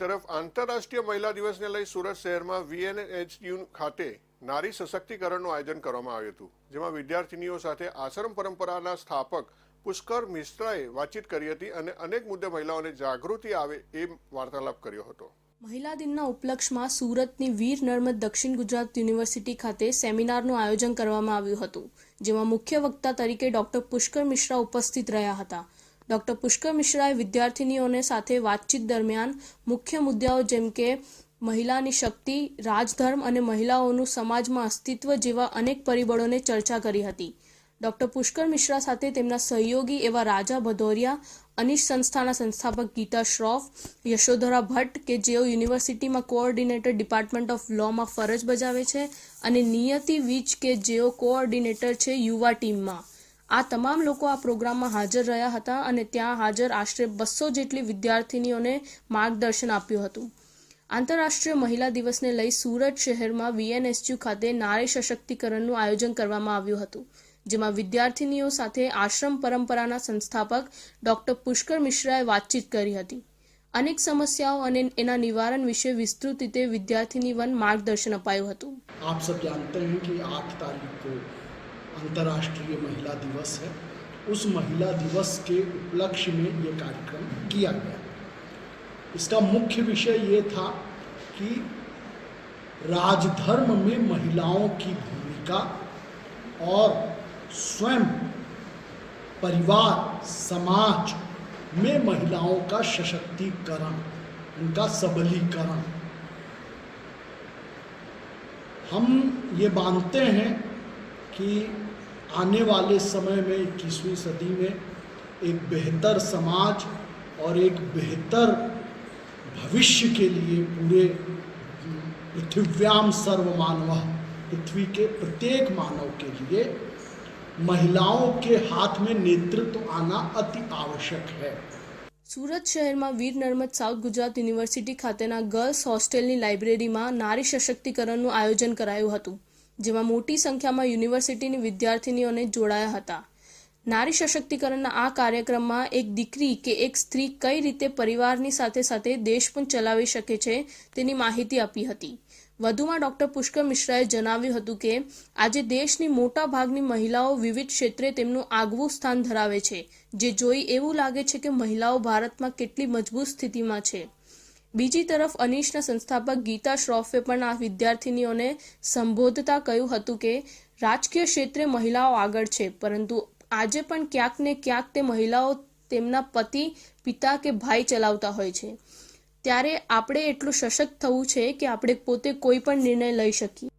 તરફ આંતરરાષ્ટ્રીય મહિલા દિવસને લઈ સુરત શહેરમાં વીએનએચયુ ખાતે નારી સશક્તિકરણનું આયોજન કરવામાં આવ્યું હતું, જેમાં વિદ્યાર્થીનીઓ સાથે આશ્રમ પરંપરાના સ્થાપક પુષ્કર મિશ્રાએ વાતચીત કરી હતી અને અનેક મુદ્દે મહિલાઓને જાગૃતિ આવે એ વાર્તાલાપ કર્યો હતો. મહિલા દિનના ઉપલક્ષમાં સુરતની વીર નર્મદ દક્ષિણ ગુજરાત યુનિવર્સિટી ખાતે સેમિનારનું આયોજન કરવામાં આવ્યું હતું, જેમાં મુખ્ય વક્તા તરીકે ડોક્ટર પુષ્કર મિશ્રા ઉપસ્થિત રહ્યા હતા. ડોક્ટર પુષ્કર મિશ્રાએ વિદ્યાર્થીનીઓને સાથે વાતચીત દરમિયાન મુખ્ય મુદ્દાઓ જેમ કે મહિલાની શક્તિ, રાજધર્મ અને મહિલાઓનું સમાજમાં અસ્તિત્વ જેવા અનેક પરિબળોને ચર્ચા કરી હતી. ડોક્ટર પુષ્કર મિશ્રા સાથે તેમના સહયોગી એવા રાજા ભદૌરિયા, અનિશ સંસ્થાના સંસ્થાપક ગીતા શ્રોફ, યશોધરા ભટ્ટ કે જેઓ યુનિવર્સિટીમાં કોઓર્ડિનેટર ડિપાર્ટમેન્ટ ઓફ લોમાં ફરજ બજાવે છે અને નિયતિ વીજ કે જેઓ કોઓર્ડિનેટર છે યુવા ટીમમાં. આ તમામ લોકો આ પ્રોગ્રામમાં હાજર રહ્યા હતા અને ત્યાં હાજર આશરે બસો જેટલી વિદ્યાર્થિનીઓને માર્ગદર્શન આપ્યું હતું. આંતરરાષ્ટ્રીય મહિલા દિવસને લઈ સુરત શહેરમાં વીએનએસયુ ખાતે નારી સશક્તિકરણનું આયોજન કરવામાં આવ્યું હતું, જેમાં વિદ્યાર્થિનીઓ સાથે આશ્રમ પરંપરાના સંસ્થાપક ડોક્ટર પુષ્કર મિશ્રાએ વાતચીત કરી હતી. અનેક સમસ્યાઓ અને એના નિવારણ વિશે વિસ્તૃત રીતે વિદ્યાર્થીની વન માર્ગદર્શન અપાયું હતું. આપ સબ જાણતે હૈ કે આઠ તારીખ કો अंतर्राष्ट्रीय महिला दिवस है। उस महिला दिवस के उपलक्ष्य में ये कार्यक्रम किया गया। इसका मुख्य विषय ये था कि राजधर्म में महिलाओं की भूमिका और स्वयं परिवार, समाज में महिलाओं का सशक्तिकरण, उनका सबलीकरण। हम ये मानते हैं कि आने वाले समय में इक्कीसवीं सदी में एक बेहतर समाज और एक बेहतर भविष्य के लिए पूरे पृथिव्याम सर्व मानव पृथ्वी के प्रत्येक मानव के लिए महिलाओं के हाथ में नेतृत्व आना अति आवश्यक है સુરત શહેરમાં વીર નર્મદ સાઉથ ગુજરાત યુનિવર્સિટી ખાતેના ગર્લ્સ હોસ્ટેલની લાઇબ્રેરીમાં નારી સશક્તિકરણનું આયોજન કરાયું હતું જેમાં મોટી સંખ્યામાં યુનિવર્સિટીની વિદ્યાર્થીનીઓને જોડાયા હતા. નારી સશક્તિકરણના આ કાર્યક્રમમાં એક દીકરી કે એક સ્ત્રી કઈ રીતે પરિવારની સાથે સાથે દેશ પણ ચલાવી શકે છે તેની માહિતી આપી હતી. વધુમાં ડોક્ટર પુષ્કર મિશ્રાએ જણાવ્યું હતું કે, આજે દેશની મોટા ભાગની મહિલાઓ વિવિધ ક્ષેત્રે તેમનું આગવું સ્થાન ધરાવે છે, જે જોઈ એવું લાગે છે કે મહિલાઓ ભારતમાં કેટલી મજબૂત સ્થિતિમાં છે. બીજી તરફ અનીશના સંસ્થાપક ગીતા શ્રોફે પણ આ વિદ્યાર્થીનીઓને સંબોધતા કહ્યું હતું કે, રાજકીય ક્ષેત્રે મહિલાઓ આગળ છે, પરંતુ આજે પણ ક્યાંક ને ક્યાંક તે મહિલાઓ તેમના પતિ, પિતા કે ભાઈ ચલાવતા હોય છે. ત્યારે આપણે એટલું સશક્ત થવું છે કે આપણે પોતે કોઈ પણ નિર્ણય લઈ શકીએ.